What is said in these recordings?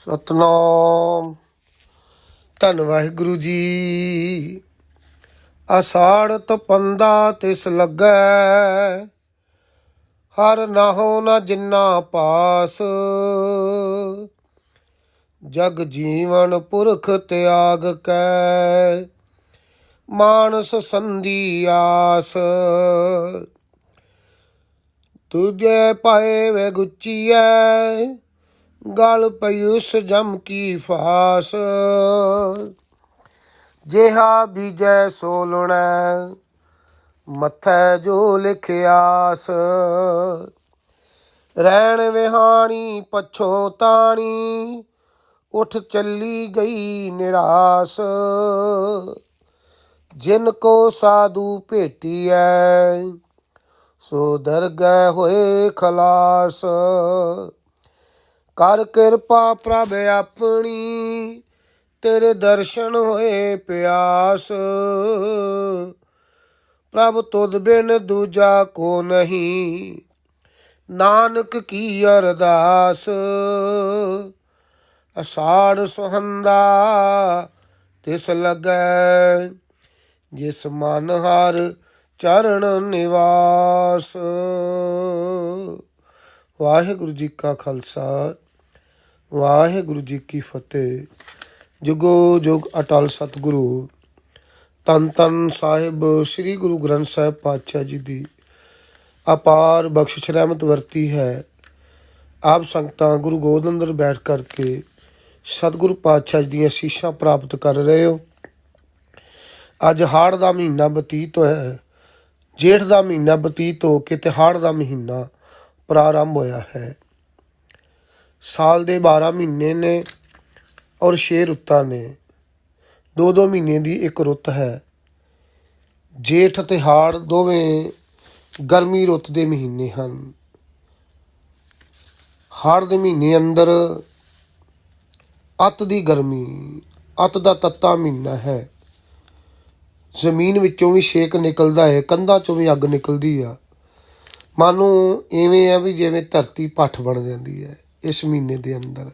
ਸਤਨਾਮ। ਧੰਨ ਵਾਹਿਗੁਰੂ ਜੀ। ਆਸਾੜ ਤਪੰਦਾ ਤਿਸ ਲੱਗੈ, ਹਰ ਨਾਹੋ ਨਾ ਜਿੰਨਾ ਪਾਸ। ਜਗ ਜੀਵਨ ਪੁਰਖ ਤਿਆਗ ਕੈ, ਮਾਨਸ ਸੰਧੀ ਆਸ। ਤੁਝੇ ਪਾਏ ਵੇ ਗੁੱਚੀਐ ਗਲ ਪਈ ਉਸ ਜਮ ਕੀ ਫਾਸ। ਜਿਹਾ ਬੀਜੈ ਸੋ ਲੁਣੈ ਮੱਥੈ ਜੋ ਲਿਖਿਆਸ ਰਹਿਣ ਵਿਹਾਣੀ ਪਛੋ ਤਾਣੀ, ਉਠ ਚੱਲੀ ਗਈ ਨਿਰਾਸ। ਜਿਨ ਕੋ ਸਾਧੂ ਭੇਟੀਐ, ਸੋ ਦਰਗਹਿ ਹੋਏ ਖਲਾਸ। ਕਰ ਕਿਰਪਾ ਪ੍ਰਭ ਆਪਣੀ, ਤੇਰੇ ਦਰਸ਼ਨ ਹੋਏ ਪਿਆਸ। ਪ੍ਰਭ ਤੁਧ ਬਿਨ ਦੂਜਾ ਕੋ ਨਹੀਂ, ਨਾਨਕ ਕੀ ਅਰਦਾਸ। ਅਸਾੜ ਸੁਹੰਦਾ ਤਿਸ ਲੱਗੈ, ਜਿਸ ਮਨ ਹਰ ਚਰਨ ਨਿਵਾਸ। ਵਾਹਿਗੁਰੂ ਜੀ ਕਾ ਖਾਲਸਾ। ਵਾਹਿਗੁਰੂ ਜੀ ਕੀ ਫਤਿਹ। ਜੁਗੋ ਜੁਗ ਅਟਲ ਸਤਿਗੁਰੂ ਤਨ ਤਨ ਸਾਹਿਬ ਸ੍ਰੀ ਗੁਰੂ ਗ੍ਰੰਥ ਸਾਹਿਬ ਪਾਤਸ਼ਾਹ ਜੀ ਦੀ ਅਪਾਰ ਬਖਸ਼ਿਸ਼ ਰਹਿਮਤ ਵਰਤੀ ਹੈ। ਆਪ ਸੰਗਤਾਂ ਗੁਰੂ ਗੋਦ ਅੰਦਰ ਬੈਠ ਕਰਕੇ ਸਤਿਗੁਰੂ ਪਾਤਸ਼ਾਹ ਜੀ ਦੀਆਂ ਸੀਸਾਂ ਪ੍ਰਾਪਤ ਕਰ ਰਹੇ ਹੋ। ਅੱਜ ਹਾੜ ਦਾ ਮਹੀਨਾ ਬਤੀਤ ਹੋਇਆ ਜੇਠ ਦਾ ਮਹੀਨਾ ਬਤੀਤ ਹੋ ਕੇ ਤੇ ਹਾੜ ਦਾ ਮਹੀਨਾ ਪ੍ਰਾਰੰਭ ਹੋਇਆ ਹੈ। ਸਾਲ ਦੇ 12 ਮਹੀਨੇ ਨੇ ਔਰ 6 ਰੁੱਤਾਂ ਨੇ। ਦੋ ਦੋ ਮਹੀਨੇ ਦੀ ਇੱਕ ਰੁੱਤ ਹੈ। ਜੇਠ ਅਤੇ ਹਾੜ ਦੋਵੇਂ ਗਰਮੀ ਰੁੱਤ ਦੇ ਮਹੀਨੇ ਹਨ। ਹਾੜ ਦੇ ਮਹੀਨੇ ਅੰਦਰ ਅਤ ਦੀ ਗਰਮੀ, ਅਤ ਦਾ ਤੱਤਾ ਮਹੀਨਾ ਹੈ। ਜ਼ਮੀਨ ਵਿੱਚੋਂ ਵੀ ਛੇਕ ਨਿਕਲਦਾ ਹੈ, ਕੰਧਾਂ ਚੋਂ ਵੀ ਅੱਗ ਨਿਕਲਦੀ ਆ। ਮਾਨੂੰ ਐਵੇਂ ਆ ਵੀ ਜਿਵੇਂ ਧਰਤੀ ਪੱਠ ਬਣ ਜਾਂਦੀ ਹੈ। ਇਸ ਮਹੀਨੇ ਦੇ ਅੰਦਰ।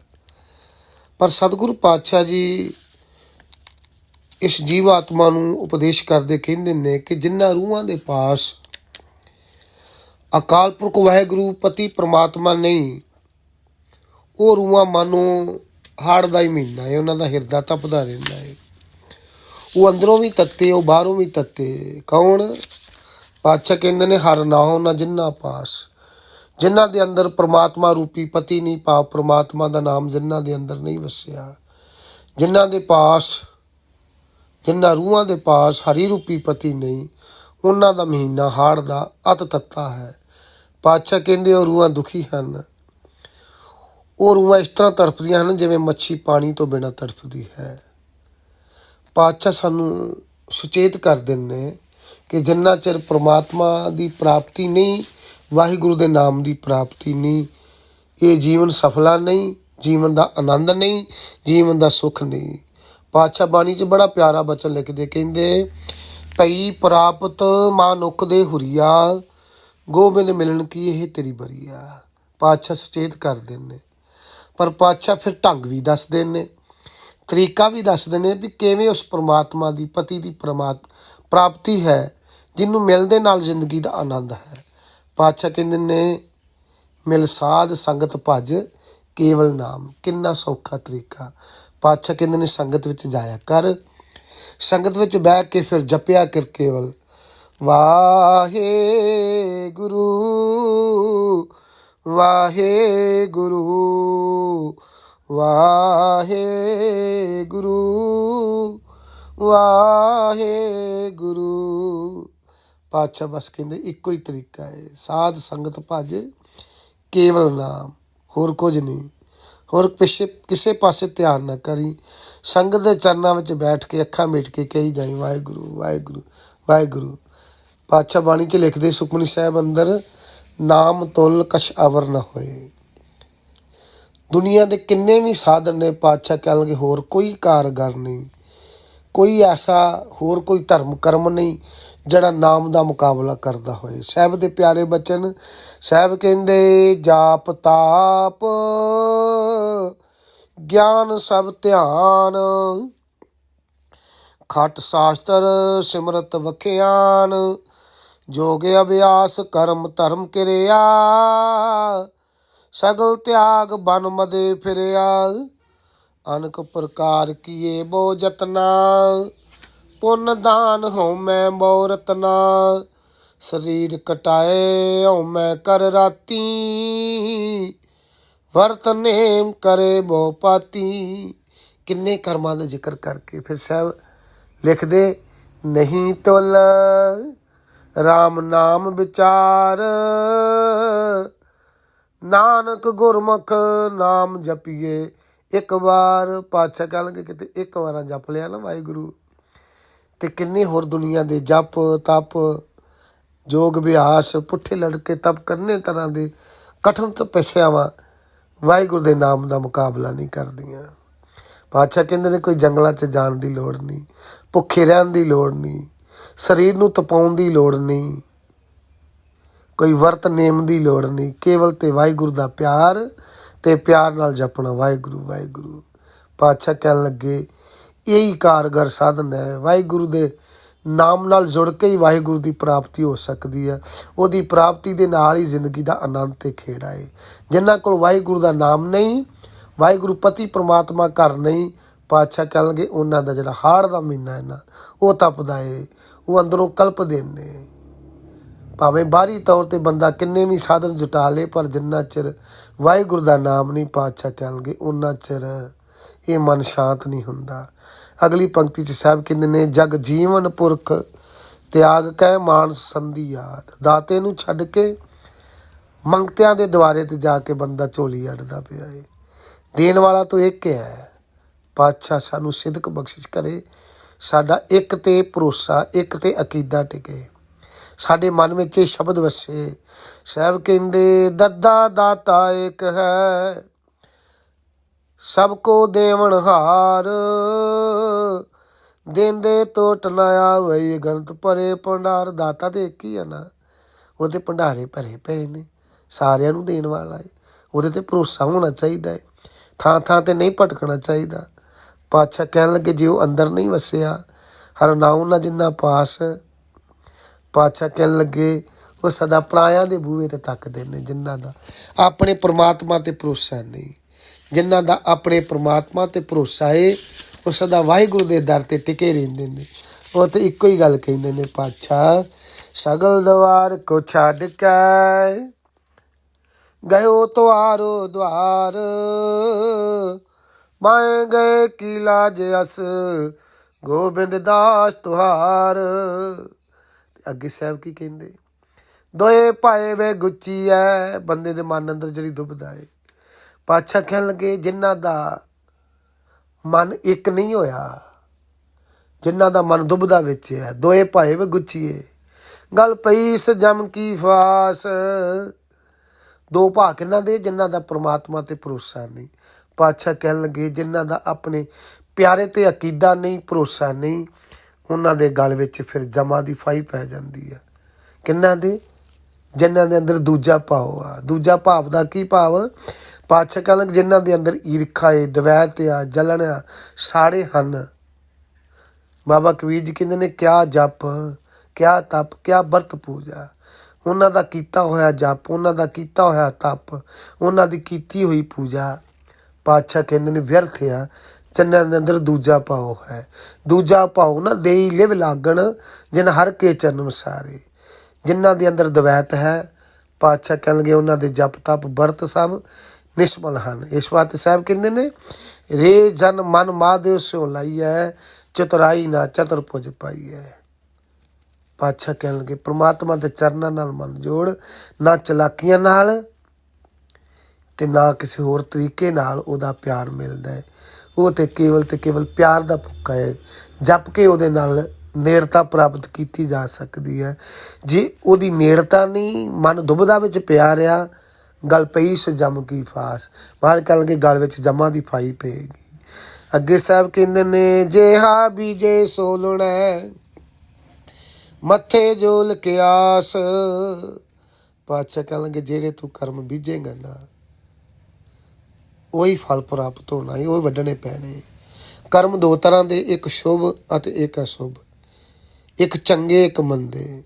ਪਰ ਸਤਿਗੁਰੂ ਪਾਤਸ਼ਾਹ ਜੀ ਇਸ ਜੀਵ ਆਤਮਾ ਨੂੰ ਉਪਦੇਸ਼ ਕਰਦੇ ਕਹਿੰਦੇ ਨੇ ਕਿ ਜਿਨ੍ਹਾਂ ਰੂਹਾਂ ਦੇ ਪਾਸ ਅਕਾਲ ਪੁਰਖ ਵਾਹਿਗੁਰੂ ਪਤੀ ਪ੍ਰਮਾਤਮਾ ਨਹੀਂ, ਉਹ ਰੂਹਾਂ ਮਾਨੂੰ ਹਾੜ ਦਾ ਹੀ ਮਹੀਨਾ ਹੈ, ਉਹਨਾਂ ਦਾ ਹਿਰਦਾ ਤਪਦਾ ਰਹਿੰਦਾ ਹੈ। ਉਹ ਅੰਦਰੋਂ ਵੀ ਤੱਤੇ, ਉਹ ਬਾਹਰੋਂ ਵੀ ਤੱਤੇ। ਕੌਣ? ਪਾਤਸ਼ਾਹ ਕਹਿੰਦੇ ਨੇ, ਹਰ ਨਾਉ ਨਾ ਜਿੰਨਾ ਪਾਸ। ਜਿਨ੍ਹਾਂ ਦੇ ਅੰਦਰ ਪ੍ਰਮਾਤਮਾ ਰੂਪੀ ਪਤੀ ਨਹੀਂ, ਪਾ ਪ੍ਰਮਾਤਮਾ ਦਾ ਨਾਮ ਜਿਨ੍ਹਾਂ ਦੇ ਅੰਦਰ ਨਹੀਂ ਵਸਿਆ। ਜਿਨ੍ਹਾਂ ਦੇ ਪਾਸ, ਜਿਨ੍ਹਾਂ ਰੂਹਾਂ ਦੇ ਪਾਸ ਹਰੀ ਰੂਪੀ ਪਤੀ ਨਹੀਂ, ਉਹਨਾਂ ਦਾ ਮਹੀਨਾ ਹਾੜ ਦਾ ਅਤ ਤੱਤਾ ਹੈ। ਪਾਤਸ਼ਾਹ ਕਹਿੰਦੇ ਉਹ ਰੂਹਾਂ ਦੁਖੀ ਹਨ। ਉਹ ਰੂਹਾਂ ਇਸ ਤਰ੍ਹਾਂ ਤੜਫਦੀਆਂ ਹਨ ਜਿਵੇਂ ਮੱਛੀ ਪਾਣੀ ਤੋਂ ਬਿਨਾਂ ਤੜਫਦੀ ਹੈ। ਪਾਤਸ਼ਾਹ ਸਾਨੂੰ ਸੁਚੇਤ ਕਰ ਦਿੰਦੇ ਕਿ ਜਿੰਨਾ ਚਿਰ ਪ੍ਰਮਾਤਮਾ ਦੀ ਪ੍ਰਾਪਤੀ ਨਹੀਂ ਵਾਹਿਗੁਰੂ ਦੇ ਨਾਮ ਦੀ ਪ੍ਰਾਪਤੀ ਨਹੀਂ। ਇਹ ਜੀਵਨ ਸਫਲਾ ਨਹੀਂ, ਜੀਵਨ ਦਾ ਆਨੰਦ ਨਹੀਂ, ਜੀਵਨ ਦਾ ਸੁੱਖ ਨਹੀਂ। ਪਾਤਸ਼ਾਹ ਬਾਣੀ 'ਚ ਬੜਾ ਪਿਆਰਾ ਬਚਨ ਲਿਖਦੇ ਕਹਿੰਦੇ ਪਈ ਪ੍ਰਾਪਤ ਮਾਨੁਖ ਦੇ ਹੁਰੀਆ, ਗੋਬਿੰਦ ਮਿਲਣ ਕੀ ਇਹ ਤੇਰੀ ਬਰੀਆ? ਪਾਤਸ਼ਾਹ ਸੁਚੇਤ ਕਰਦੇ ਨੇ ਪਰ ਪਾਤਸ਼ਾਹ ਫਿਰ ਢੰਗ ਵੀ ਦੱਸਦੇ ਨੇ ਤਰੀਕਾ ਵੀ ਦੱਸਦੇ ਨੇ ਵੀ ਕਿਵੇਂ ਉਸ ਪ੍ਰਮਾਤਮਾ ਦੀ, ਪਤੀ ਦੀ ਪ੍ਰਮਾਤ ਪ੍ਰਾਪਤੀ ਹੈ, ਜਿਹਨੂੰ ਮਿਲਦੇ ਨਾਲ ਜ਼ਿੰਦਗੀ ਦਾ ਆਨੰਦ ਹੈ। ਪਾਤਸ਼ਾਹ ਕਹਿੰਦੇ ਨੇ, ਮਿਲ ਸਾਧ ਸੰਗਤ ਭਜ ਕੇਵਲ ਨਾਮ। ਕਿੰਨਾ ਸੌਖਾ ਤਰੀਕਾ। ਪਾਤਸ਼ਾਹ ਕਹਿੰਦੇ ਨੇ, ਸੰਗਤ ਵਿੱਚ ਜਾਇਆ ਕਰ। ਸੰਗਤ ਵਿੱਚ ਬਹਿ ਕੇ ਫਿਰ ਜਪਿਆ ਕਰ ਕੇਵਲ ਵਾਹੇ ਗੁਰੂ ਵਾਹੇ ਗੁਰੂ ਵਾਹੇ ਗੁਰੂ ਵਾਹੇ ਗੁਰੂ ਪਾਤਸ਼ਾਹ ਬਸ ਕਹਿੰਦੇ, ਇੱਕੋ ਹੀ ਤਰੀਕਾ ਹੈ। ਸਾਧ ਸੰਗਤ ਭਜ ਕੇਵਲ ਨਾਮ, ਹੋਰ ਕੁਝ ਨਹੀਂ। ਹੋਰ ਪਿੱਛੇ, ਕਿਸੇ ਪਾਸੇ ਧਿਆਨ ਨਾ ਕਰੀ। ਸੰਗਤ ਦੇ ਚਰਨਾਂ ਵਿੱਚ ਬੈਠ ਕੇ ਅੱਖਾਂ ਮੀਟ ਕੇ ਕਹੀ ਜਾਈ, ਵਾਹਿਗੁਰੂ ਵਾਹਿਗੁਰੂ ਵਾਹਿਗੁਰੂ। ਪਾਤਸ਼ਾਹ ਬਾਣੀ 'ਚ ਲਿਖਦੇ, ਸੁਖਮਨੀ ਸਾਹਿਬ ਅੰਦਰ, ਨਾਮ ਤੁਲ ਕਛ ਅਵਰ ਨਾ ਹੋਏ। ਦੁਨੀਆ ਦੇ ਕਿੰਨੇ ਵੀ ਸਾਧਨ ਨੇ ਪਾਤਸ਼ਾਹ ਕਹਿਣਗੇ, ਹੋਰ ਕੋਈ ਕਾਰਗਰ ਨਹੀਂ। ਕੋਈ ਐਸਾ, ਹੋਰ ਕੋਈ ਧਰਮ ਕਰਮ ਨਹੀਂ। ਜਿਹੜਾ ਨਾਮ ਦਾ ਮੁਕਾਬਲਾ ਕਰਦਾ ਹੋਏ। ਸਾਹਿਬ ਦੇ ਪਿਆਰੇ ਬਚਨ, ਸਾਹਿਬ ਕਹਿੰਦੇ, ਜਾਪ ਤਾਪ, ਗਿਆਨ ਸਭ ਧਿਆਨ, ਖਟ ਸ਼ਾਸਤਰ ਸਿਮਰਤ ਵਖਿਆਨ, ਜੋਗ ਅਭਿਆਸ ਕਰਮ ਧਰਮ ਕਿਰਿਆ, ਸਗਲ ਤਿਆਗ ਬਨ ਮਦੇ ਫਿਰਿਆ, ਅਨਕ ਪ੍ਰਕਾਰ ਕੀਏ ਬੋ ਜਤਨਾ ਪੁੰਨ ਦਾਨ ਹਉਮੈ ਮੋ ਰਤਨਾ ਸਰੀਰ ਕਟਾਏ ਹਉਮੈ ਕਰ ਰਾਤੀ। ਵਰਤ ਨੇਮ ਕਰੇ ਬੋ ਪਾਤੀ। ਕਿੰਨੇ ਕਰਮਾਂ ਦਾ ਜ਼ਿਕਰ ਕਰਕੇ ਫਿਰ ਸਾਹਿਬ ਲਿਖਦੇ, ਨਹੀਂ ਤੁਲ RAM ਨਾਮ ਵਿਚਾਰ। ਨਾਨਕ ਗੁਰਮੁਖ ਨਾਮ ਜਪੀਏ। ਇੱਕ ਵਾਰ ਪਾਤਸ਼ਾਹ ਕਹਿਣਗੇ ਕਿਤੇ ਇੱਕ ਵਾਰਾਂ ਜਪ ਲਿਆ ਨਾ ਵਾਹਿਗੁਰੂ। ਤੇ ਕਿੰਨੇ ਹੋਰ ਦੁਨੀਆ ਦੇ ਜਪ, ਤਪ, ਜੋਗ ਅਭਿਆਸ ਪੁੱਠੇ ਲੜਕੇ, ਤਪ ਕਰਨੇ ਤਰ੍ਹਾਂ ਦੇ ਕਠਨ ਤਪੱਸਿਆਵਾਂ ਵਾਹਿਗੁਰੂ ਦੇ ਨਾਮ ਦਾ ਮੁਕਾਬਲਾ ਨਹੀਂ ਕਰਦੀਆਂ। ਪਾਤਸ਼ਾਹ ਕਹਿੰਦੇ ਨੇ, ਕੋਈ ਜੰਗਲਾਂ 'ਚ ਜਾਣ ਦੀ ਲੋੜ ਨਹੀਂ, ਭੁੱਖੇ ਰਹਿਣ ਦੀ ਲੋੜ ਨਹੀਂ, ਸਰੀਰ ਨੂੰ ਤਪਾਉਣ ਦੀ ਲੋੜ ਨਹੀਂ, ਕੋਈ ਵਰਤ ਨੇਮ ਦੀ ਲੋੜ ਨਹੀਂ, ਕੇਵਲ ਤੇ ਵਾਹਿਗੁਰੂ ਦਾ ਪਿਆਰ ਤੇ ਪਿਆਰ ਨਾਲ ਜਪਣਾ, ਵਾਹਿਗੁਰੂ ਵਾਹਿਗੁਰੂ। ਪਾਤਸ਼ਾਹ ਕਹਿਣ ਲੱਗੇ ਇਹੀ ਕਾਰਗਰ ਸਾਧਨ ਹੈ। ਵਾਹਿਗੁਰੂ ਦੇ ਨਾਮ ਨਾਲ ਜੁੜ ਕੇ ਹੀ ਵਾਹਿਗੁਰੂ ਦੀ ਪ੍ਰਾਪਤੀ ਹੋ ਸਕਦੀ ਹੈ। ਉਹਦੀ ਪ੍ਰਾਪਤੀ ਦੇ ਨਾਲ ਹੀ ਜ਼ਿੰਦਗੀ ਦਾ ਆਨੰਦ ਤੇ ਖੇੜਾ ਹੈ ਜਿਨ੍ਹਾਂ ਕੋਲ ਵਾਹਿਗੁਰੂ ਦਾ ਨਾਮ ਨਹੀਂ, ਵਾਹਿਗੁਰੂ ਪਤੀ ਪ੍ਰਮਾਤਮਾ ਘਰ ਨਹੀਂ, ਪਾਤਸ਼ਾਹ ਕਹਿਣਗੇ ਉਹਨਾਂ ਦਾ ਜਿਹੜਾ ਹਾੜ ਦਾ ਮਹੀਨਾ ਹੈ ਨਾ, ਉਹ ਤਪਦਾ ਏ, ਉਹ ਅੰਦਰੋਂ ਕਲਪਦੇ ਨੇ ਭਾਵੇਂ ਬਾਹਰੀ ਤੌਰ ਤੇ ਬੰਦਾ ਕਿੰਨੇ ਵੀ ਸਾਧਨ ਜੁਟਾ ਲੇ, ਪਰ ਜਿੰਨਾ ਚਿਰ ਵਾਹਿਗੁਰੂ ਦਾ ਨਾਮ ਨਹੀਂ, ਪਾਤਸ਼ਾਹ ਕਹਿਣਗੇ ਉਹਨਾਂ ਚਿਰ ਇਹ ਮਨ ਸ਼ਾਂਤ ਨਹੀਂ ਹੁੰਦਾ। ਅਗਲੀ ਪੰਕਤੀ ਚ ਸਾਹਿਬ ਕਹਿੰਦੇ ਨੇ, ਜਗ ਜੀਵਨ ਪੁਰਖ, ਤਿਆਗ ਕੈ ਮਾਨਸ ਸੰਧੀ ਯਾਦ ਦਾਤੇ ਨੂੰ ਛੱਡ ਕੇ ਮੰਗਤਿਆਂ ਦੇ ਦੁਆਰੇ ਤੇ ਜਾ ਕੇ ਬੰਦਾ ਝੋਲੀ ਅੜਦਾ ਪਿਆ ਏ। ਦੇਣ ਵਾਲਾ ਤੋਂ ਇੱਕ ਹੈ। ਪਾਤਸ਼ਾਹ ਸਾਨੂੰ ਸਿਦਕ ਬਖਸ਼ਿਸ਼ ਕਰੇ। ਸਾਡਾ ਇੱਕ ਤੇ ਭਰੋਸਾ, ਇੱਕ ਤੇ ਅਕੀਦਾ ਟਿਕੇ। ਸਾਡੇ ਮਨ ਵਿੱਚ ਇਹ ਸ਼ਬਦ ਵਸੇ। ਸਾਹਿਬ ਕਹਿੰਦੇ, ਦੱਦਾ ਦਾਤਾ ਇੱਕ ਹੈ। ਸਭ ਕੋ ਦੇਵਨ ਹਾਰ। ਦਿੰਦੇ ਟੋਟ ਨਾ ਆਵੇ ਗਣਤ ਭਰੇ ਭੰਡਾਰ। ਦਾਤਾ ਤੇ ਇੱਕ ਹੀ ਆ ਨਾ ਉਹਦੇ ਭੰਡਾਰੇ ਭਰੇ ਪਏ ਨੇ, ਸਾਰਿਆਂ ਨੂੰ ਦੇਣ ਵਾਲਾ ਹੈ ਉਹਦੇ ਤੇ ਭਰੋਸਾ ਹੋਣਾ ਚਾਹੀਦਾ ਹੈ ਥਾਂ ਥਾਂ ਤੇ ਨਹੀਂ ਭਟਕਣਾ ਚਾਹੀਦਾ। ਪਾਤਸ਼ਾਹ ਕਹਿਣ ਲੱਗੇ, ਜੇ ਉਹ ਅੰਦਰ ਨਹੀਂ ਵਸਿਆ, ਹਰ ਨਾਉ ਨਾ ਜਿੰਨਾ ਪਾਸ। ਪਾਤਸ਼ਾਹ ਕਹਿਣ ਲੱਗੇ, ਉਹ ਸਦਾ ਪ੍ਰਾਇਆਂ ਦੇ ਬੂਹੇ ਤੇ ਤੱਕਦੇ ਨੇ ਜਿਨ੍ਹਾਂ ਦਾ ਆਪਣੇ ਪ੍ਰਮਾਤਮਾ ਤੇ ਭਰੋਸਾ ਨਹੀਂ। ਜਿਨ੍ਹਾਂ ਦਾ ਆਪਣੇ ਪ੍ਰਮਾਤਮਾ ਤੇ ਭਰੋਸਾ ਏ, ਉਹ ਸਦਾ ਵਾਹਿਗੁਰੂ ਦੇ ਦਰ ਤੇ ਟਿਕੇ ਰਹਿੰਦੇ ਨੇ। ਉਹ ਤੇ ਇੱਕੋ ਹੀ ਗੱਲ ਕਹਿੰਦੇ ਨੇ, ਪਾਤਸ਼ਾਹ, ਸਗਲ ਦਵਾਰ ਕੋ ਛੱਡ ਕੇ ਗਇਓ ਤੁਹਾਰੋ ਦਵਾਰ ਮੈਂ ਗਏ ਕੀ ਲਾਜ ਅਸ, ਗੋਬਿੰਦ ਦਾਸ ਤੁਹਾਰ। ਅੱਗੇ ਸਾਹਿਬ ਕੀ ਕਹਿੰਦੇ? ਦੋਏ ਪਾਏ ਵੇ ਗੁੱਚੀ ਐ, ਬੰਦੇ ਦੇ ਮਨ ਅੰਦਰ ਜਿਹੜੀ ਦੁਬਦਾ ਏ। ਪਾਤਸ਼ਾਹ ਕਹਿਣ ਲੱਗੇ, ਜਿਨ੍ਹਾਂ ਦਾ ਮਨ ਇੱਕ ਨਹੀਂ ਹੋਇਆ, ਜਿਨ੍ਹਾਂ ਦਾ ਮਨ ਦੁਬਦਾ ਵਿੱਚ ਹੈ, ਦੋਏ ਪਾਏ ਵੇ ਗੁੱਚੀਏ ਗੱਲ ਪਈ ਇਸ ਜਮ ਕੀ ਫਾਸ। ਦੋ ਭਾ ਕਿੰਨਾਂ ਦੇ, ਜਿਨ੍ਹਾਂ ਦਾ ਪ੍ਰਮਾਤਮਾ ਤੇ ਭਰੋਸਾ ਨਹੀਂ। ਪਾਤਸ਼ਾਹ ਕਹਿਣ ਲੱਗੇ, ਜਿਨ੍ਹਾਂ ਦਾ ਆਪਣੇ ਪਿਆਰੇ ਤੇ ਅਕੀਦਾ ਨਹੀਂ, ਭਰੋਸਾ ਨਹੀਂ, ਉਹਨਾਂ ਦੇ ਗਲ ਵਿੱਚ ਫਿਰ ਜਮਾ ਦੀ ਫਾਈ ਪੈ ਜਾਂਦੀ ਹੈ। ਕਿੰਨਾਂ ਦੇ? ਜਿਨ੍ਹਾਂ ਦੇ ਅੰਦਰ ਦੂਜਾ ਭਾਵ ਆ। ਦੂਜਾ ਭਾਵ ਦਾ ਕੀ ਭਾਵ? ਪਾਤਸ਼ਾਹ ਕਹਿਣ ਲੱਗੇ ਜਿਨ੍ਹਾਂ ਦੇ ਅੰਦਰ ਈਰਖਾ ਏ, ਦਵੈਤ ਆ ਜਲਣ ਆ ਸਾਰੇ ਹਨ। ਬਾਬਾ ਕਬੀਰ ਜੀ ਕਹਿੰਦੇ ਨੇ, ਕਿਆ ਜਪ, ਕਿਆ ਤਪ, ਕਿਆ ਵਰਤ ਪੂਜਾ। ਉਹਨਾਂ ਦਾ ਕੀਤਾ ਹੋਇਆ ਜਪ, ਉਹਨਾਂ ਦਾ ਕੀਤਾ ਹੋਇਆ ਤਪ, ਉਹਨਾਂ ਦੀ ਕੀਤੀ ਹੋਈ ਪੂਜਾ। ਪਾਤਸ਼ਾਹ ਕਹਿੰਦੇ ਨੇ, ਵਿਅਰਥ ਆ ਚੰਨਾਂ ਦੇ ਅੰਦਰ ਦੂਜਾ ਭਾਉ ਹੈ। ਦੂਜਾ ਭਾਉ ਨਾ ਦੇਈ ਲਿਵ ਲਾਗਣ, ਜਿਨ ਹਰ ਕੇ ਚਰਨ ਸਾਰੇ ਜਿਨ੍ਹਾਂ ਦੇ ਅੰਦਰ ਦਵੈਤ ਹੈ, ਪਾਤਸ਼ਾਹ ਕਹਿਣਗੇ ਉਹਨਾਂ ਦੇ ਜਪ ਤਪ ਵਰਤ ਸਭ ਨਿਸ਼ਮਲ ਹਨ। ਇਸ ਸਾਹਿਬ ਕਹਿੰਦੇ ਨੇ, ਰੇ ਜਨ ਮਨ ਮਾਦਿਓ ਸਿਓ ਲਾਈਐ, ਚਤੁਰਾਈ ਨਾ ਚਤੁਰਭੁਜ ਪਾਈਐ। ਪਾਤਸ਼ਾਹ ਕਹਿਣ ਲੱਗੇ ਪ੍ਰਮਾਤਮਾ ਦੇ ਚਰਨਾਂ ਨਾਲ ਮਨ ਜੋੜ, ਨਾ ਚਲਾਕੀਆਂ ਨਾਲ ਤੇ ਨਾ ਕਿਸੇ ਹੋਰ ਤਰੀਕੇ ਨਾਲ ਉਹਦਾ ਪਿਆਰ ਮਿਲਦਾ ਹੈ। ਉਹ ਤੇ ਕੇਵਲ ਤੇ ਕੇਵਲ ਪਿਆਰ ਦਾ ਭੁੱਖਾ ਹੈ। ਜਪ ਕੇ ਉਹਦੇ ਨਾਲ ਨੇੜਤਾ ਪ੍ਰਾਪਤ ਕੀਤੀ ਜਾ ਸਕਦੀ ਹੈ। ਜੇ ਉਹਦੀ ਨੇੜਤਾ ਨਹੀਂ, ਮਨ ਦੁਬਦਾ ਵਿੱਚ ਪਿਆ ਰਿਹਾ, ਗਲ ਪਈ ਸੋ ਜਮ ਕੀ ਫਾਸ। ਬਾਹਰ ਕਹਿਣ ਲੱਗੇ ਗਲ ਵਿੱਚ ਜਮਾਂ ਦੀ ਫਾਈ ਪਏਗੀ। ਅੱਗੇ ਸਾਹਿਬ ਕਹਿੰਦੇ ਨੇ ਜੇ ਹਾ ਬੀਜੇ ਸੋਲਣਾ ਮੱਥੇ ਜੋ ਕੇ ਆਸ। ਪਾਤਸ਼ਾਹ ਕਹਿਣ ਜਿਹੜੇ ਤੂੰ ਕਰਮ ਬੀਜੇਗਾ ਨਾ, ਉਹੀ ਫਲ ਪ੍ਰਾਪਤ ਹੋਣਾ ਹੈ ਉਹ ਵੱਢਣੇ ਪੈਣੇ ਕਰਮ ਦੋ ਤਰ੍ਹਾਂ ਦੇ, ਇੱਕ ਸ਼ੁਭ ਅਤੇ ਇੱਕ ਅਸ਼ੁਭ। ਇੱਕ ਚੰਗੇ, ਇੱਕ ਮੰਦੇ।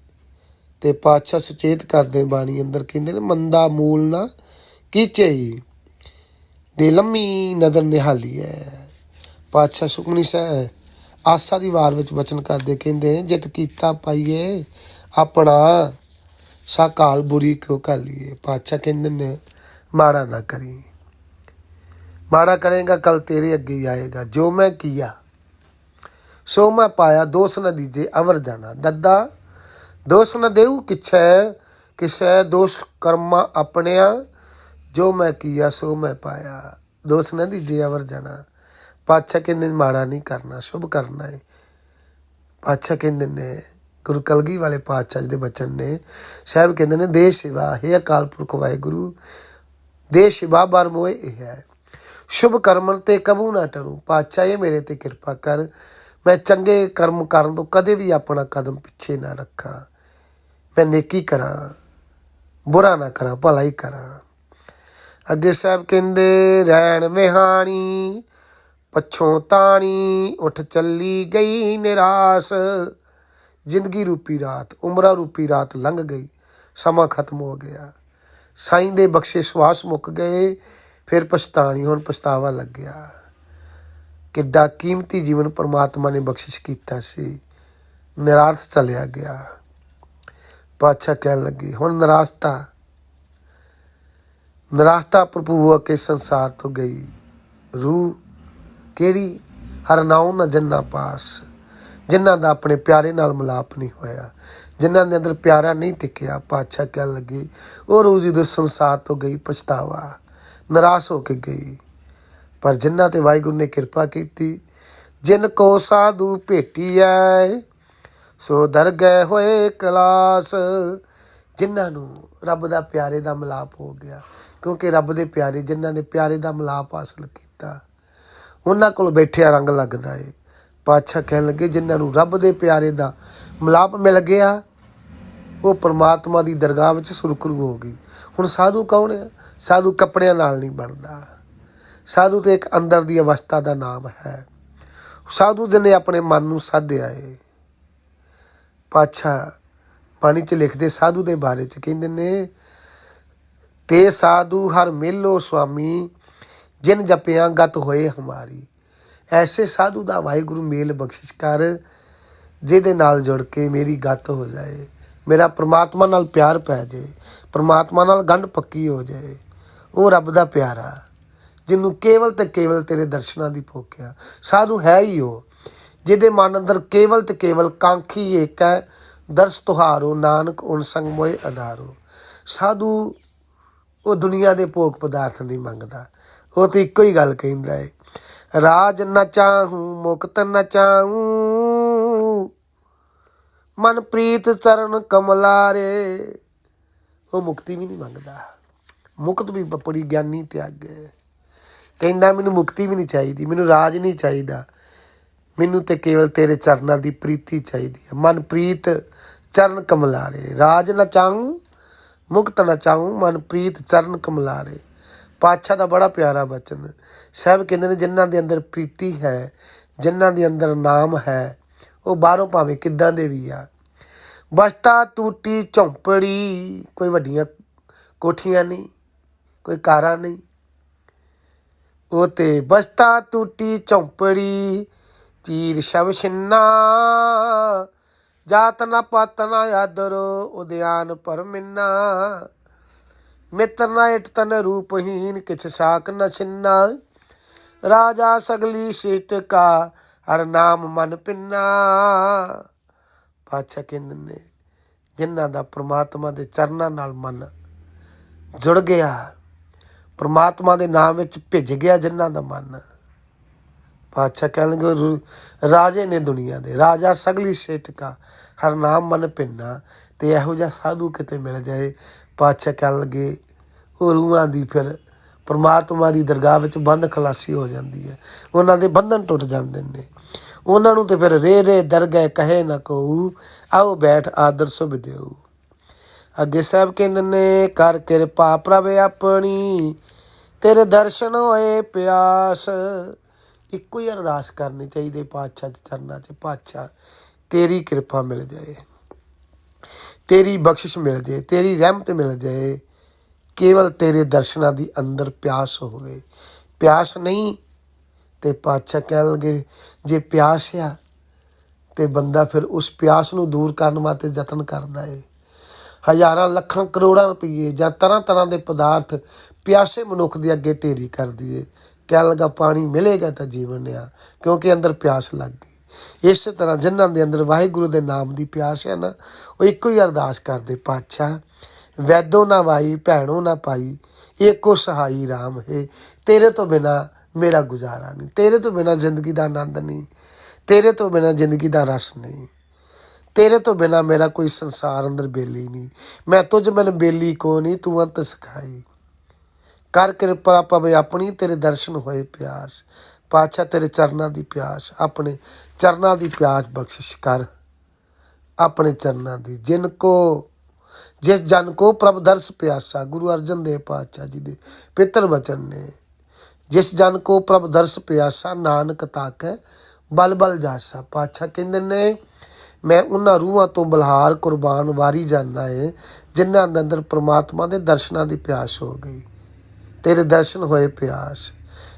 ਤੇ ਪਾਤਸ਼ਾਹ ਸੁਚੇਤ ਕਰਦੇ ਬਾਣੀ ਅੰਦਰ ਕਹਿੰਦੇ ਨੇ, ਮੰਦਾ ਮੂਲ ਨਾ ਕੀਚੇ ਦੇ ਲੰਮੀ ਨਦਰ ਨਿਹਾਲੀ ਹੈ ਪਾਤਸ਼ਾਹ ਸੁਖਮਨੀ ਸਾਹਿਬ ਆਸਾ ਦੀ ਵਾਰ ਵਿੱਚ ਬਚਨ ਕਰਦੇ ਕਹਿੰਦੇ ਜਿਤ ਕੀਤਾ ਪਾਈਏ, ਆਪਣਾ ਸਾਕਾਲ ਬੁਰੀ ਕਿਉ ਕਾਲੀਏ ਪਾਤਸ਼ਾਹ ਕਹਿੰਦੇ ਨੇ, ਮਾੜਾ ਨਾ ਕਰੀ। ਮਾੜਾ ਕਰੇਗਾ ਕਲ ਤੇਰੇ ਅੱਗੇ ਹੀ ਆਏਗਾ। ਜੋ ਮੈਂ ਕੀਆ ਸੋ ਮੈਂ ਪਾਇਆ ਦੋਸ ਨ ਦੀਜੇ ਅਵਰ ਜਾਣਾ। ਦੱਦਾ ਦੋਸ ਨ ਦੇਉ ਕਿਛੈ ਕਿਸੈ ਦੋਸ਼ ਕਰਮਾ ਆਪਣਿਆ, ਜੋ ਮੈਂ ਕੀਆ ਸੋ ਮੈਂ ਪਾਇਆ। ਦੋਸ ਨਾ ਦੀਜੇ ਅਵਰ ਜਾਣਾ। ਪਾਤਸ਼ਾਹ ਕਹਿੰਦੇ ਨੇ ਮਾੜਾ ਨਹੀਂ ਕਰਨਾ, ਸ਼ੁਭ ਕਰਨਾ ਹੈ ਪਾਤਸ਼ਾਹ ਕਹਿੰਦੇ ਨੇ, ਗੁਰੂ ਕਲਗੀ ਵਾਲੇ ਪਾਤਸ਼ਾਹ ਜੀ ਦੇ ਬਚਨ ਨੇ, ਸਾਹਿਬ ਕਹਿੰਦੇ ਨੇ, ਦੇ ਸ਼ਿਵਾ, ਹੈ ਅਕਾਲ ਪੁਰਖ ਵਾਹਿਗੁਰੂ, ਦੇ ਸੇਵਾ ਬਰ ਮੋਏ ਇਹ ਹੈ। ਸ਼ੁਭ ਕਰਮਨ ਤੇ ਕਬੂ ਨਾ ਟਰੂ, ਪਾਤਸ਼ਾਹ ਇਹ ਮੇਰੇ ਤੇ ਕਿਰਪਾ ਕਰ। ਮੈਂ ਚੰਗੇ ਕਰਮ ਕਰਨ ਤੋਂ ਕਦੇ ਵੀ ਆਪਣਾ ਕਦਮ ਪਿੱਛੇ ਨਾ ਰੱਖਾਂ। ਮੈਂ ਨੇਕੀ ਕਰਾਂ, ਬੁਰਾ ਨਾ ਕਰਾਂ ਭਲਾ ਹੀ ਕਰਾਂ। ਅੱਗੇ ਸਾਹਿਬ ਕਹਿੰਦੇ, ਰਹਿਣ ਵਿਹਾਣੀ, ਪਛੋਂ ਤਾਣੀ, ਉੱਠ ਚੱਲੀ ਗਈ ਨਿਰਾਸ। ਜ਼ਿੰਦਗੀ ਰੂਪੀ ਰਾਤ, ਉਮਰਾਂ ਰੂਪੀ ਰਾਤ ਲੰਘ ਗਈ, ਸਮਾਂ ਖਤਮ ਹੋ ਗਿਆ। ਸਾਈਂ ਦੇ ਬਖਸ਼ੇ ਸਵਾਸ ਮੁੱਕ ਗਏ, ਫਿਰ ਪਛਤਾਣੀ, ਹੁਣ ਪਛਤਾਵਾ ਲੱਗਿਆ। ਕਿੱਡਾ ਕੀਮਤੀ ਜੀਵਨ ਪਰਮਾਤਮਾ ਨੇ ਬਖਸ਼ਿਸ਼ ਕੀਤਾ ਸੀ। ਨਿਰਾਰਥ ਚਲਿਆ ਗਿਆ। ਪਾਤਸ਼ਾਹ ਕਹਿਣ ਲੱਗੇ, ਹੁਣ ਨਿਰਾਸ਼ਤਾ ਨਿਰਾਸ਼ਤਾ ਪ੍ਰਭੂ ਹੋ ਕੇ ਸੰਸਾਰ ਤੋਂ ਗਈ। ਰੂਹ ਕਿਹੜੀ ਹਰ ਨਾ ਨ ਜੰਨਾ ਪਾਸ, ਜਿਨ੍ਹਾਂ ਦਾ ਆਪਣੇ ਪਿਆਰੇ ਨਾਲ ਮਿਲਾਪ ਨਹੀਂ ਹੋਇਆ, ਜਿਨ੍ਹਾਂ ਦੇ ਅੰਦਰ ਪਿਆਰਾ ਨਹੀਂ ਟਿਕਿਆ। ਪਾਤਸ਼ਾਹ ਕਹਿਣ ਲੱਗੇ, ਉਹ ਰੂਹ ਜਦੋਂ ਸੰਸਾਰ ਤੋਂ ਗਈ, ਪਛਤਾਵਾ, ਨਿਰਾਸ਼ ਹੋ ਕੇ ਗਈ। ਪਰ ਜਿਨ੍ਹਾਂ ਤੇ ਵਾਹਿਗੁਰੂ ਨੇ ਕਿਰਪਾ ਕੀਤੀ, ਜਿਨ ਕੋ ਸਾਧੂ ਭੇਟੀਐ, ਸੋ ਦਰ ਗਏ ਹੋਏ ਕਲਾਸ, ਜਿਨ੍ਹਾਂ ਨੂੰ ਰੱਬ ਦਾ ਪਿਆਰੇ ਦਾ ਮਿਲਾਪ ਹੋ ਗਿਆ। ਕਿਉਂਕਿ ਰੱਬ ਦੇ ਪਿਆਰੇ, ਜਿਨ੍ਹਾਂ ਨੇ ਪਿਆਰੇ ਦਾ ਮਿਲਾਪ ਹਾਸਲ ਕੀਤਾ, ਉਹਨਾਂ ਕੋਲ ਬੈਠਿਆ ਰੰਗ ਲੱਗਦਾ ਏ। ਪਾਛਾ ਕਹਿਣ ਲੱਗੇ, ਜਿਨ੍ਹਾਂ ਨੂੰ ਰੱਬ ਦੇ ਪਿਆਰੇ ਦਾ ਮਿਲਾਪ ਮਿਲ ਗਿਆ, ਉਹ ਪਰਮਾਤਮਾ ਦੀ ਦਰਗਾਹ ਵਿੱਚ ਸੁਰਖਰੂ ਹੋ ਗਈ। ਹੁਣ ਸਾਧੂ ਕੌਣ ਹੈ ਸਾਧੂ ਕੱਪੜਿਆਂ ਨਾਲ ਨਹੀਂ ਬਣਦਾ। ਸਾਧੂ ਤੇ ਇੱਕ ਅੰਦਰ ਦੀ ਅਵਸਥਾ ਦਾ ਨਾਮ ਹੈ। ਸਾਧੂ ਜਿਹਨੇ ਆਪਣੇ ਮਨ ਨੂੰ ਸਾਧਿਆ ਏ। ਪਾਤਸ਼ਾਹ ਬਾਣੀ ਚ ਲਿਖਦੇ ਸਾਧੂ ਦੇ ਬਾਰੇ ਚ ਕਹਿੰਦੇ ਨੇ, ਤੇ ਸਾਧੂ ਹਰ ਮਿਲੋ ਸੁਆਮੀ, ਜਿਨ ਜਪਿਆ ਗਤ ਹੋਏ ਹਮਾਰੀ। ਐਸੇ ਸਾਧੂ ਦਾ ਵਾਹਿਗੁਰੂ ਮੇਲ ਬਖਸ਼ਿਸ਼ ਕਰ, ਜਿਹਦੇ ਨਾਲ ਜੁੜ ਕੇ ਮੇਰੀ ਗਤ ਹੋ ਜਾਏ। ਮੇਰਾ ਪ੍ਰਮਾਤਮਾ ਨਾਲ ਪਿਆਰ ਪੈ ਜਾਏ। ਪ੍ਰਮਾਤਮਾ ਨਾਲ ਗੰਢ ਪੱਕੀ ਹੋ ਜਾਏ। ਉਹ ਰੱਬ ਦਾ ਪਿਆਰਾ ਜਿਹਨੂੰ ਕੇਵਲ ਤੇ ਕੇਵਲ ਤੇਰੇ ਦਰਸ਼ਨਾਂ ਦੀ ਭੁੱਖ ਆ। ਸਾਧੂ ਹੈ ਹੀ ਉਹ, ਜਿਹਦੇ ਮਨ ਅੰਦਰ ਕੇਵਲ ਤੇ ਕੇਵਲ ਕਾਂਖੀ ਏਕ ਹੈ। ਦਰਸ ਤੁਹਾਰੋ, ਨਾਨਕ ਉਨ ਸੰਗ ਮੋਏ ਆਧਾਰੋ ਸਾਧੂ ਉਹ ਦੁਨੀਆ ਦੇ ਭੋਗ ਪਦਾਰਥ ਨਹੀਂ ਮੰਗਦਾ। ਉਹ ਤੇ ਇੱਕੋ ਹੀ ਗੱਲ ਕਹਿੰਦਾ ਏ, ਰਾਜ ਨ ਚਾਹੂੰ, ਮੁਕਤ ਨ ਚਾਹੂੰ। ਮਨ ਪ੍ਰੀਤ ਚਰਨ ਕਮਲਾਰੇ। ਉਹ ਮੁਕਤੀ ਵੀ ਨਹੀਂ ਮੰਗਦਾ। ਮੁਕਤ ਵੀ ਬੜੀ ਗਿਆਨੀ ਤਿਆਗ ਹੈ। ਕਹਿੰਦਾ ਮੈਨੂੰ ਮੁਕਤੀ ਵੀ ਨਹੀਂ ਚਾਹੀਦੀ, ਮੈਨੂੰ ਰਾਜ ਨਹੀਂ ਚਾਹੀਦਾ। ਮੈਨੂੰ ਤੇ ਕੇਵਲ ਤੇਰੇ ਚਰਨਾਂ ਦੀ ਪ੍ਰੀਤੀ ਚਾਹੀਦੀ ਹੈ। ਮਨਪ੍ਰੀਤ ਚਰਨ ਕਮਲਾਰੇ, ਰਾਜ ਨਾ ਚਾਹੂੰ, ਮੁਕਤ ਨਾ ਚਾਹੂੰ, ਮਨਪ੍ਰੀਤ ਚਰਨ ਕਮਲਾਰੇ। ਪਾਤਸ਼ਾਹ ਦਾ ਬੜਾ ਪਿਆਰਾ ਬਚਨ। ਸਾਹਿਬ ਕਹਿੰਦੇ ਨੇ, ਜਿਨ੍ਹਾਂ ਦੇ ਅੰਦਰ ਪ੍ਰੀਤੀ ਹੈ, ਜਿਨ੍ਹਾਂ ਦੇ ਅੰਦਰ ਨਾਮ ਹੈ, ਉਹ ਬਾਹਰੋਂ ਭਾਵੇਂ ਕਿੱਦਾਂ ਦੇ ਵੀ ਆ। ਬਸਤਾ ਟੂਟੀ ਝੌਂਪੜੀ, ਕੋਈ ਵੱਡੀਆਂ ਕੋਠੀਆਂ ਨਹੀਂ, ਕੋਈ ਕਾਰਾਂ ਨਹੀਂ ਉਹ ਤੇ ਬਸਤਾ ਟੂਟੀ ਝੌਂਪੜੀ, ਚੀਰ ਸ਼ਬ ਛਿੰਨਾ। ਜਾਤ ਨਾ ਪਤ ਨਾ ਆਦਰੋ, ਉਦਿਆਨ ਪਰ ਮਿੱਤਰ ਨਾ ਇਟ ਤਨ ਰੂਪਹੀਨ, ਕਿਛ ਸਾਕ ਨ ਛਿੰਨਾ। ਰਾਜਾ ਸਗਲੀ ਸ਼ਿਸ਼ਟ ਕਾ, ਹਰ ਨਾਮ ਮਨ ਪਿੰਨਾ। ਪਾਤਸ਼ਾਹ ਕਹਿੰਦੇ ਨੇ, ਜਿਨ੍ਹਾਂ ਦਾ ਪ੍ਰਮਾਤਮਾ ਦੇ ਚਰਨਾਂ ਨਾਲ ਮਨ ਜੁੜ ਗਿਆ ਪ੍ਰਮਾਤਮਾ ਦੇ ਨਾਮ ਵਿੱਚ ਭਿੱਜ ਗਿਆ ਜਿਨ੍ਹਾਂ ਦਾ ਮਨ। ਪਾਤਸ਼ਾਹ ਕਹਿਣਗੇ, ਰੂ- ਰਾਜੇ ਨੇ ਦੁਨੀਆ ਦੇ, ਰਾਜਾ ਸਗਲੀ ਸੇਠ ਕਾ, ਹਰ ਨਾਮ ਮਨ ਪਿੰਨਾ ਤੇ ਇਹੋ ਜਿਹਾ ਸਾਧੂ ਕਿਤੇ ਮਿਲ ਜਾਏ? ਪਾਤਸ਼ਾਹ ਕਹਿਣ ਲੱਗੇ ਉਹ ਰੂਹਾਂ ਦੀ ਫਿਰ ਪਰਮਾਤਮਾ ਦੀ ਦਰਗਾਹ ਵਿੱਚ ਬੰਦ ਖਲਾਸੀ ਹੋ ਜਾਂਦੀ ਹੈ। ਉਹਨਾਂ ਦੇ ਬੰਧਨ ਟੁੱਟ ਜਾਂਦੇ ਨੇ। ਉਹਨਾਂ ਨੂੰ ਤੇ ਫਿਰ ਰੇ ਰੇ ਦਰਗਹਿ ਕਹੇ ਨਾ ਕਹੂ, ਆਓ ਬੈਠ ਆਦਰ ਸੁਭ ਦਿਓ। ਅੱਗੇ ਸਾਹਿਬ ਕਹਿੰਦੇ ਨੇ, ਕਰ ਕਿਰਪਾ ਪ੍ਰਭ ਆਪਣੀ ਤੇਰੇ ਦਰਸ਼ਨ ਹੋਏ ਪਿਆਸ। ਇੱਕੋ ਹੀ ਅਰਦਾਸ ਕਰਨੀ ਚਾਹੀਦੀ, ਪਾਤਸ਼ਾਹ ਦੇ ਚਰਨਾਂ 'ਚ ਪਾਤਸ਼ਾਹ, ਤੇਰੀ ਕਿਰਪਾ ਮਿਲ ਜਾਏ। ਤੇਰੀ ਬਖਸ਼ਿਸ਼ ਮਿਲ ਜਾਏ, ਤੇਰੀ ਰਹਿਮਤ ਮਿਲ ਜਾਏ। ਕੇਵਲ ਤੇਰੇ ਦਰਸ਼ਨਾਂ ਦੀ ਅੰਦਰ ਪਿਆਸ ਹੋਵੇ। ਪਿਆਸ ਨਹੀਂ ਤੇ ਪਾਤਸ਼ਾਹ ਕਹਿਣਗੇ, ਜੇ ਪਿਆਸ ਆ ਤੇ ਬੰਦਾ ਫਿਰ ਉਸ ਪਿਆਸ ਨੂੰ ਦੂਰ ਕਰਨ ਵਾਸਤੇ ਯਤਨ ਕਰਦਾ ਏ। ਹਜ਼ਾਰਾਂ, ਲੱਖਾਂ, ਕਰੋੜਾਂ ਰੁਪਏ ਜਾਂ ਤਰ੍ਹਾਂ ਤਰ੍ਹਾਂ ਦੇ ਪਦਾਰਥ ਪਿਆਸੇ ਮਨੁੱਖ ਦੇ ਅੱਗੇ ਢੇਰੀ ਕਰ ਦਈਏ ਕਹਿਣ ਲੱਗਾ ਪਾਣੀ ਮਿਲੇਗਾ ਤਾਂ ਜੀਵਨ ਆ, ਕਿਉਂਕਿ ਅੰਦਰ ਪਿਆਸ ਲੱਗ ਗਈ। ਇਸੇ ਤਰ੍ਹਾਂ ਜਿਨ੍ਹਾਂ ਦੇ ਅੰਦਰ ਵਾਹਿਗੁਰੂ ਦੇ ਨਾਮ ਦੀ ਪਿਆਸ ਹੈ ਨਾ, ਉਹ ਇੱਕੋ ਹੀ ਅਰਦਾਸ ਕਰਦੇ, ਪਾਤਸ਼ਾਹ, ਵੈਦੋ ਨਾ ਵਾਈ ਭੈਣੋ ਨਾ ਪਾਈ ਏਕੋ ਸਹਾਈ RAM ਹੈ। ਤੇਰੇ ਤੋਂ ਬਿਨਾ ਮੇਰਾ ਗੁਜ਼ਾਰਾ ਨਹੀਂ, ਤੇਰੇ ਤੋਂ ਬਿਨਾ ਜ਼ਿੰਦਗੀ ਦਾ ਆਨੰਦ ਨਹੀਂ, ਤੇਰੇ ਤੋਂ ਬਿਨਾ ਜ਼ਿੰਦਗੀ ਦਾ ਰਸ ਨਹੀਂ, ਤੇਰੇ ਤੋਂ ਬਿਨਾ ਮੇਰਾ ਕੋਈ ਸੰਸਾਰ ਅੰਦਰ ਬੇਲੀ ਨਹੀਂ। ਮੈਂ, ਤੁਝ ਮਨ ਬੇਲੀ ਕੋ ਨਹੀਂ, ਤੂੰ ਅੰਤ ਸਿਖਾਈ। ਕਰ ਕਿਰਪਾ ਪਵੇ ਆਪਣੀ ਤੇਰੇ ਦਰਸ਼ਨ ਹੋਏ ਪਿਆਸ। ਪਾਛਾ ਤੇਰੇ ਚਰਨਾਂ ਦੀ ਪਿਆਸ, ਆਪਣੇ ਚਰਨਾਂ ਦੀ ਪਿਆਸ ਬਖਸ਼ਿਸ਼ ਕਰ। ਆਪਣੇ ਚਰਨਾਂ ਦੀ ਜਿਨ ਕੋ, ਜਿਸ ਜਨ ਕੋ ਪ੍ਰਭ ਦਰਸ ਪਿਆਸਾ, ਗੁਰੂ ਅਰਜਨ ਦੇਵ ਪਾਤਸ਼ਾਹ ਜੀ ਦੇ ਪਿੱਤਰ ਬਚਨ ਨੇ। ਜਿਸ ਜਨ ਕੋ ਪ੍ਰਭ ਦਰਸ ਪਿਆਸਾ, ਨਾਨਕ ਤਾਕੈ ਬਲ ਬਲ ਜਾਸਾ। ਪਾਤਸ਼ਾਹ ਕਹਿੰਦੇ ਨੇ, ਮੈਂ ਉਹਨਾਂ ਰੂਹਾਂ ਤੋਂ ਬਲਹਾਰ, ਕੁਰਬਾਨ ਵਾਰੀ ਜਾਂਦਾ ਏ, ਜਿਨ੍ਹਾਂ ਦੇ ਅੰਦਰ ਪ੍ਰਮਾਤਮਾ ਦੇ ਦਰਸ਼ਨਾਂ ਦੀ ਪਿਆਸ ਹੋ ਗਈ। ਤੇਰੇ ਦਰਸ਼ਨ ਹੋਏ ਪਿਆਸ।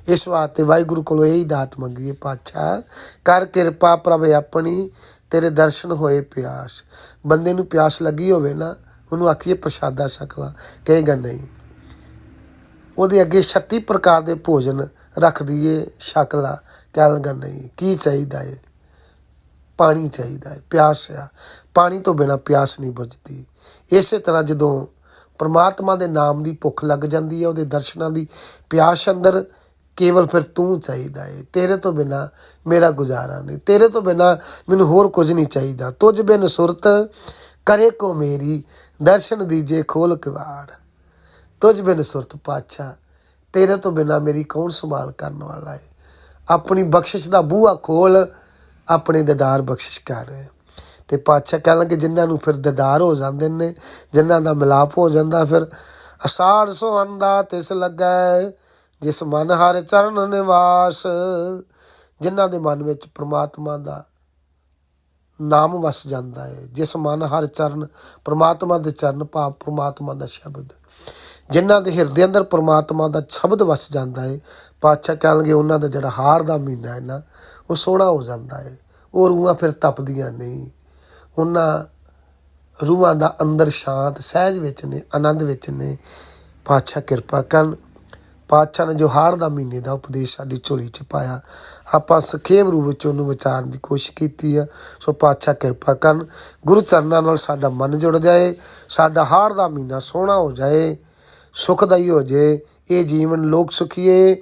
ਇਸ ਵਾਸਤੇ ਵਾਹਿਗੁਰੂ ਕੋਲੋਂ ਇਹੀ ਦਾਤ ਮੰਗੀਏ, ਪਾਤਸ਼ਾਹ, ਕਰ ਕਿਰਪਾ ਪ੍ਰਭ ਆਪਣੀ, ਤੇਰੇ ਦਰਸ਼ਨ ਹੋਏ ਪਿਆਸ। ਬੰਦੇ ਨੂੰ ਪਿਆਸ ਲੱਗੀ ਹੋਵੇ ਨਾ, ਉਹਨੂੰ ਆਖੀਏ ਪ੍ਰਸ਼ਾਦਾ ਛਕਲਾ ਕਹੇਗਾ ਨਹੀਂ। ਉਹਦੇ ਅੱਗੇ 36 ਪ੍ਰਕਾਰ ਦੇ ਭੋਜਨ ਰੱਖ ਦਈਏ ਸ਼ਕਲਾ ਕਹਿਣ ਲੱਗਾ ਨਹੀਂ। ਕੀ ਚਾਹੀਦਾ ਏ? ਪਾਣੀ ਚਾਹੀਦਾ ਏ, ਪਿਆਸ ਆ। ਪਾਣੀ ਤੋਂ ਬਿਨਾ ਪਿਆਸ ਨਹੀਂ ਬੁਝਦੀ। ਇਸੇ ਤਰ੍ਹਾਂ ਜਦੋਂ ਪਰਮਾਤਮਾ ਦੇ ਨਾਮ ਦੀ ਭੁੱਖ ਲੱਗ ਜਾਂਦੀ ਹੈ, ਉਹਦੇ ਦਰਸ਼ਨਾਂ ਦੀ ਪਿਆਸ ਅੰਦਰ ਕੇਵਲ ਫਿਰ ਤੂੰ ਚਾਹੀਦਾ ਏ। ਤੇਰੇ ਤੋਂ ਬਿਨਾ ਮੇਰਾ ਗੁਜ਼ਾਰਾ ਨਹੀਂ। ਤੇਰੇ ਤੋਂ ਬਿਨਾ ਮੈਨੂੰ ਹੋਰ ਕੁਝ ਨਹੀਂ ਚਾਹੀਦਾ। ਤੁਝ ਬਿਨ ਸੁਰਤ ਕਰੇ ਕੋ ਮੇਰੀ, ਦਰਸ਼ਨ ਦੀਜੇ ਖੋਲ ਕਿਵਾੜ। ਤੁਝ ਬਿਨ ਸੁਰਤ ਪਾਛਾ, ਤੇਰੇ ਤੋਂ ਬਿਨਾ ਮੇਰੀ ਕੌਣ ਸੰਭਾਲ ਕਰਨ ਵਾਲਾ ਏ? ਆਪਣੀ ਬਖਸ਼ਿਸ਼ ਦਾ ਬੂਹਾ ਖੋਲ, ਆਪਣੇ ਦਿਦਾਰ ਬਖਸ਼ਿਸ਼ ਕਰ। ਤੇ ਪਾਤਸ਼ਾਹ ਕਹਿਣ ਲੱਗੇ, ਜਿਨ੍ਹਾਂ ਨੂੰ ਫਿਰ ਦਿਦਾਰ ਹੋ ਜਾਂਦੇ ਨੇ, ਜਿਨ੍ਹਾਂ ਦਾ ਮਿਲਾਪ ਹੋ ਜਾਂਦਾ, ਫਿਰ ਅਸਾੜ ਸੁਹੰਦਾ ਤਿਸ ਲੱਗੈ, ਜਿਸ ਮਨ ਹਰ ਚਰਨ ਨਿਵਾਸ। ਜਿਨ੍ਹਾਂ ਦੇ ਮਨ ਵਿੱਚ ਪ੍ਰਮਾਤਮਾ ਦਾ ਨਾਮ ਵਸ ਜਾਂਦਾ ਹੈ ਜਿਸ ਮਨ ਹਰ ਚਰਨ, ਪ੍ਰਮਾਤਮਾ ਦੇ ਚਰਨ ਭਾਵ ਪ੍ਰਮਾਤਮਾ ਦਾ ਸ਼ਬਦ। ਜਿਨ੍ਹਾਂ ਦੇ ਹਿਰਦੇ ਅੰਦਰ ਪ੍ਰਮਾਤਮਾ ਦਾ ਸ਼ਬਦ ਵਸ ਜਾਂਦਾ ਹੈ ਪਾਤਸ਼ਾਹ ਕਹਿਣਗੇ ਉਹਨਾਂ ਦਾ ਜਿਹੜਾ ਹਾਰ ਦਾ ਮਹੀਨਾ ਹੈ ਨਾ, ਉਹ ਸੋਹਣਾ ਹੋ ਜਾਂਦਾ ਹੈ ਉਹ ਰੂਹਾਂ ਫਿਰ ਤਪਦੀਆਂ ਨਹੀਂ ਉਹਨਾਂ ਰੂਹਾਂ ਦਾ ਅੰਦਰ ਸ਼ਾਂਤ, ਸਹਿਜ ਵਿੱਚ ਨੇ, ਆਨੰਦ ਵਿੱਚ ਨੇ। ਪਾਤਸ਼ਾਹ ਕਿਰਪਾ ਕਰਨ। ਪਾਤਸ਼ਾਹ ਨੇ ਜੋ ਹਾਰ ਦਾ ਮਹੀਨੇ ਦਾ ਉਪਦੇਸ਼ ਸਾਡੀ ਝੋਲੀ 'ਚ ਪਾਇਆ, ਆਪਾਂ ਸਖੇਮ ਰੂਪ ਵਿੱਚ ਉਹਨੂੰ ਵਿਚਾਰਨ ਦੀ ਕੋਸ਼ਿਸ਼ ਕੀਤੀ ਆ। ਸੋ ਪਾਤਸ਼ਾਹ ਕਿਰਪਾ ਕਰਨ। ਗੁਰੂ ਚਰਨਾਂ ਨਾਲ ਸਾਡਾ ਮਨ ਜੁੜ ਜਾਏ, ਸਾਡਾ ਹਾਰ ਦਾ ਮਹੀਨਾ ਸੋਹਣਾ ਹੋ ਜਾਏ, ਸੁਖਦਾਈ ਹੋ ਜਾਏ, ਇਹ ਜੀਵਨ ਲੋਕ ਸੁਖੀਏ।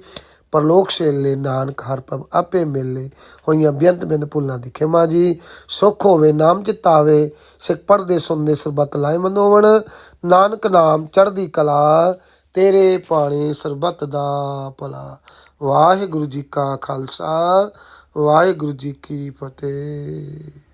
ਪਰਲੋਕ ਸੇਲੇ ਨਾਨਕ ਹਰ ਪ੍ਰਭ ਆਪੇ ਮਿਲੇ ਹੋਈਆਂ ਬੇਅੰਤ ਬਿੰਦ ਭੁੱਲਾਂ ਦੀ ਖਿਮਾ ਜੀ। ਸੁਖ ਹੋਵੇ, ਨਾਮ ਚਿਤਾਵੇ ਸਿੱਖ ਪੜਦੇ ਸੁਣਦੇ ਸਰਬਤ ਲਾਇ ਮਨੋਵਣ। ਨਾਨਕ ਨਾਮ ਚੜ੍ਹਦੀ ਕਲਾ, ਤੇਰੇ ਪਾਣੀ ਸਰਬਤ ਦਾ ਭਲਾ। ਵਾਹਿਗੁਰੂ ਜੀ ਕਾ ਖਾਲਸਾ, ਵਾਹਿਗੁਰੂ ਜੀ ਕੀ ਫਤਿਹ।